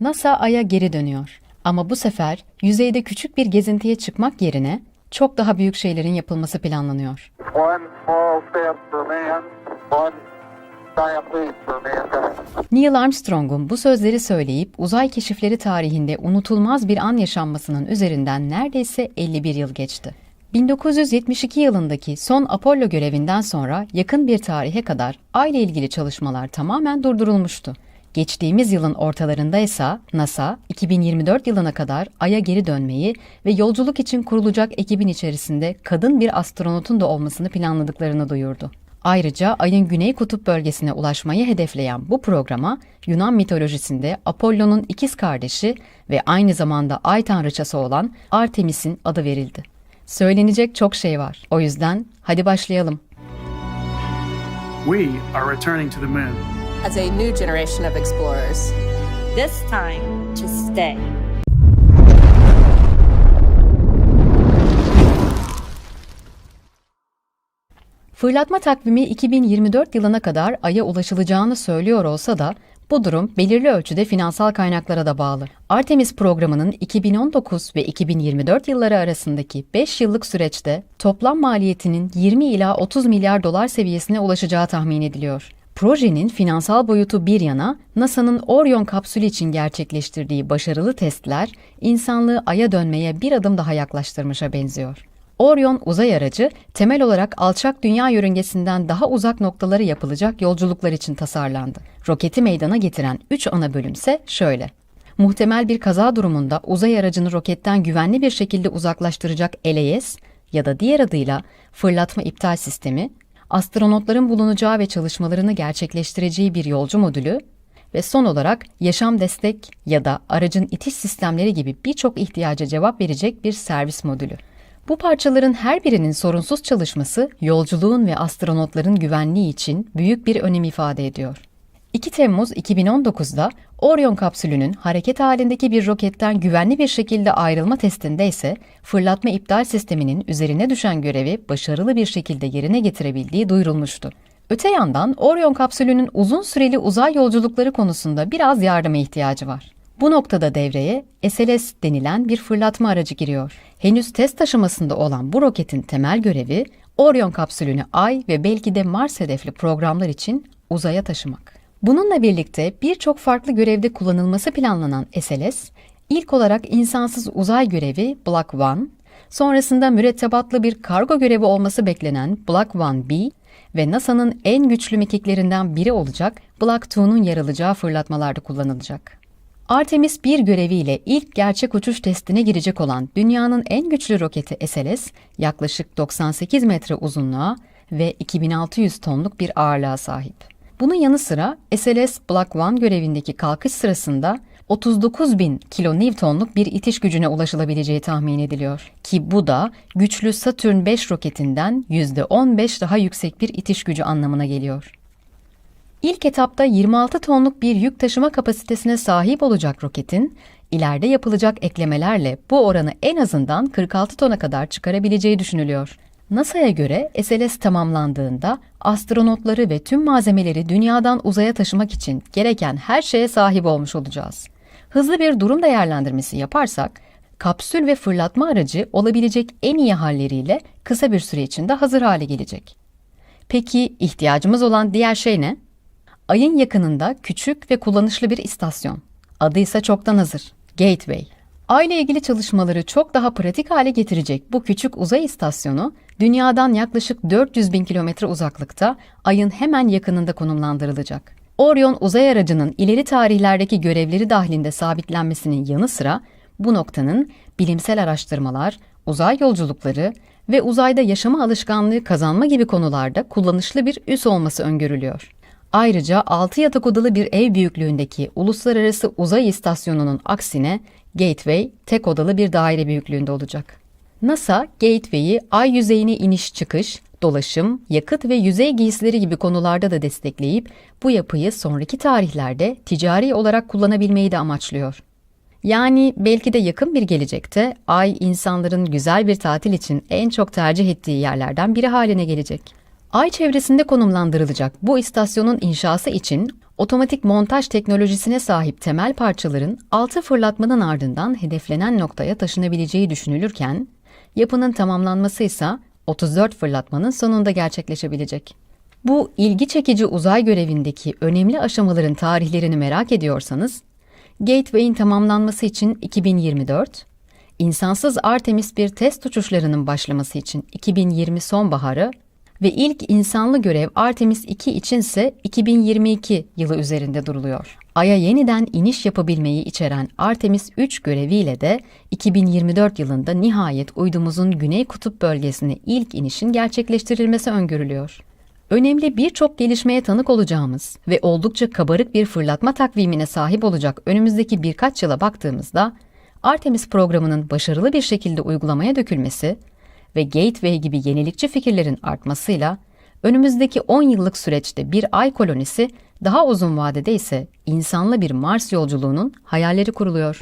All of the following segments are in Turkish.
NASA Ay'a geri dönüyor. Ama bu sefer yüzeyde küçük bir gezintiye çıkmak yerine çok daha büyük şeylerin yapılması planlanıyor. Man. Neil Armstrong'un bu sözleri söyleyip uzay keşifleri tarihinde unutulmaz bir an yaşanmasının üzerinden neredeyse 51 yıl geçti. 1972 yılındaki son Apollo görevinden sonra yakın bir tarihe kadar Ay ile ilgili çalışmalar tamamen durdurulmuştu. Geçtiğimiz yılın ortalarında ise NASA 2024 yılına kadar Ay'a geri dönmeyi ve yolculuk için kurulacak ekibin içerisinde kadın bir astronotun da olmasını planladıklarını duyurdu. Ayrıca Ay'ın güney kutup bölgesine ulaşmayı hedefleyen bu programa Yunan mitolojisinde Apollo'nun ikiz kardeşi ve aynı zamanda ay tanrıçası olan Artemis'in adı verildi. Söylenecek çok şey var. O yüzden hadi başlayalım. We are returning to the moon. As a new generation of explorers. This time to stay. Fırlatma takvimi 2024 yılına kadar Ay'a ulaşılacağını söylüyor olsa da bu durum belirli ölçüde finansal kaynaklara da bağlı. Artemis programının 2019 ve 2024 yılları arasındaki 5 yıllık süreçte toplam maliyetinin 20 ila 30 milyar dolar seviyesine ulaşacağı tahmin ediliyor. Projenin finansal boyutu bir yana, NASA'nın Orion kapsülü için gerçekleştirdiği başarılı testler, insanlığı Ay'a dönmeye bir adım daha yaklaştırmışa benziyor. Orion uzay aracı temel olarak alçak dünya yörüngesinden daha uzak noktalara yapılacak yolculuklar için tasarlandı. Roketi meydana getiren 3 ana bölümse şöyle. Muhtemel bir kaza durumunda uzay aracını roketten güvenli bir şekilde uzaklaştıracak LAS ya da diğer adıyla fırlatma iptal sistemi, astronotların bulunacağı ve çalışmalarını gerçekleştireceği bir yolcu modülü ve son olarak yaşam destek ya da aracın itiş sistemleri gibi birçok ihtiyaca cevap verecek bir servis modülü. Bu parçaların her birinin sorunsuz çalışması yolculuğun ve astronotların güvenliği için büyük bir önem ifade ediyor. 2 Temmuz 2019'da Orion kapsülünün hareket halindeki bir roketten güvenli bir şekilde ayrılma testinde ise fırlatma iptal sisteminin üzerine düşen görevi başarılı bir şekilde yerine getirebildiği duyurulmuştu. Öte yandan Orion kapsülünün uzun süreli uzay yolculukları konusunda biraz yardıma ihtiyacı var. Bu noktada devreye SLS denilen bir fırlatma aracı giriyor. Henüz test aşamasında olan bu roketin temel görevi Orion kapsülünü Ay ve belki de Mars hedefli programlar için uzaya taşımak. Bununla birlikte birçok farklı görevde kullanılması planlanan SLS, ilk olarak insansız uzay görevi Block 1, sonrasında mürettebatlı bir kargo görevi olması beklenen Block 1B ve NASA'nın en güçlü mekiklerinden biri olacak Block 2'nun yer alacağı fırlatmalarda kullanılacak. Artemis 1 göreviyle ilk gerçek uçuş testine girecek olan dünyanın en güçlü roketi SLS, yaklaşık 98 metre uzunluğa ve 2600 tonluk bir ağırlığa sahip. Bunun yanı sıra SLS Block 1 görevindeki kalkış sırasında 39 bin kilonewtonluk bir itiş gücüne ulaşılabileceği tahmin ediliyor. Ki bu da güçlü Saturn 5 roketinden %15 daha yüksek bir itiş gücü anlamına geliyor. İlk etapta 26 tonluk bir yük taşıma kapasitesine sahip olacak roketin, ileride yapılacak eklemelerle bu oranı en azından 46 tona kadar çıkarabileceği düşünülüyor. NASA'ya göre SLS tamamlandığında astronotları ve tüm malzemeleri dünyadan uzaya taşımak için gereken her şeye sahip olmuş olacağız. Hızlı bir durum değerlendirmesi yaparsak, kapsül ve fırlatma aracı olabilecek en iyi halleriyle kısa bir süre içinde hazır hale gelecek. Peki ihtiyacımız olan diğer şey ne? Ayın yakınında küçük ve kullanışlı bir istasyon. Adı ise çoktan hazır. Gateway. Ay ile ilgili çalışmaları çok daha pratik hale getirecek bu küçük uzay istasyonu, dünyadan yaklaşık 400 bin kilometre uzaklıkta, Ay'ın hemen yakınında konumlandırılacak. Orion uzay aracının ileri tarihlerdeki görevleri dahilinde sabitlenmesinin yanı sıra, bu noktanın bilimsel araştırmalar, uzay yolculukları ve uzayda yaşama alışkanlığı kazanma gibi konularda kullanışlı bir üs olması öngörülüyor. Ayrıca 6 yatak odalı bir ev büyüklüğündeki Uluslararası Uzay İstasyonu'nun aksine Gateway tek odalı bir daire büyüklüğünde olacak. NASA, Gateway'i ay yüzeyine iniş çıkış, dolaşım, yakıt ve yüzey giysileri gibi konularda da destekleyip bu yapıyı sonraki tarihlerde ticari olarak kullanabilmeyi de amaçlıyor. Yani belki de yakın bir gelecekte Ay insanların güzel bir tatil için en çok tercih ettiği yerlerden biri haline gelecek. Ay çevresinde konumlandırılacak bu istasyonun inşası için Otomatik montaj teknolojisine sahip temel parçaların 6 fırlatmanın ardından hedeflenen noktaya taşınabileceği düşünülürken, yapının tamamlanması ise 34 fırlatmanın sonunda gerçekleşebilecek. Bu ilgi çekici uzay görevindeki önemli aşamaların tarihlerini merak ediyorsanız, Gateway'in tamamlanması için 2024, insansız Artemis 1 test uçuşlarının başlaması için 2020 sonbaharı ve ilk insanlı görev Artemis 2 içinse 2022 yılı üzerinde duruluyor. Ay'a yeniden iniş yapabilmeyi içeren Artemis 3 göreviyle de 2024 yılında nihayet uydumuzun Güney Kutup bölgesine ilk inişin gerçekleştirilmesi öngörülüyor. Önemli birçok gelişmeye tanık olacağımız ve oldukça kabarık bir fırlatma takvimine sahip olacak önümüzdeki birkaç yıla baktığımızda, Artemis programının başarılı bir şekilde uygulamaya dökülmesi ve Gateway gibi yenilikçi fikirlerin artmasıyla önümüzdeki 10 yıllık süreçte bir ay kolonisi, daha uzun vadede ise insanlı bir Mars yolculuğunun hayalleri kuruluyor.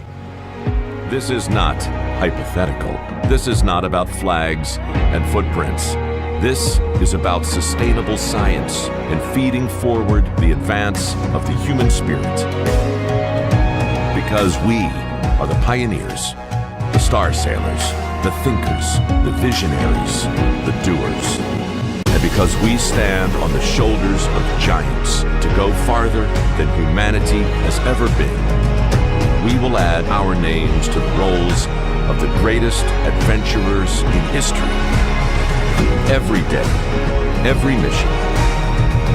This is not hypothetical. This is not about flags and footprints. This is about sustainable science and feeding forward the advance of the human spirit. Because we are the pioneers, the star sailors, the thinkers, the visionaries, the doers. And because we stand on the shoulders of giants to go farther than humanity has ever been, we will add our names to the rolls of the greatest adventurers in history. Every day, every mission,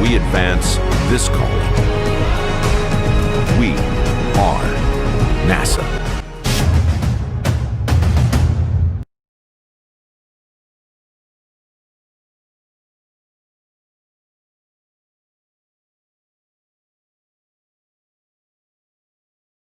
we advance this calling. We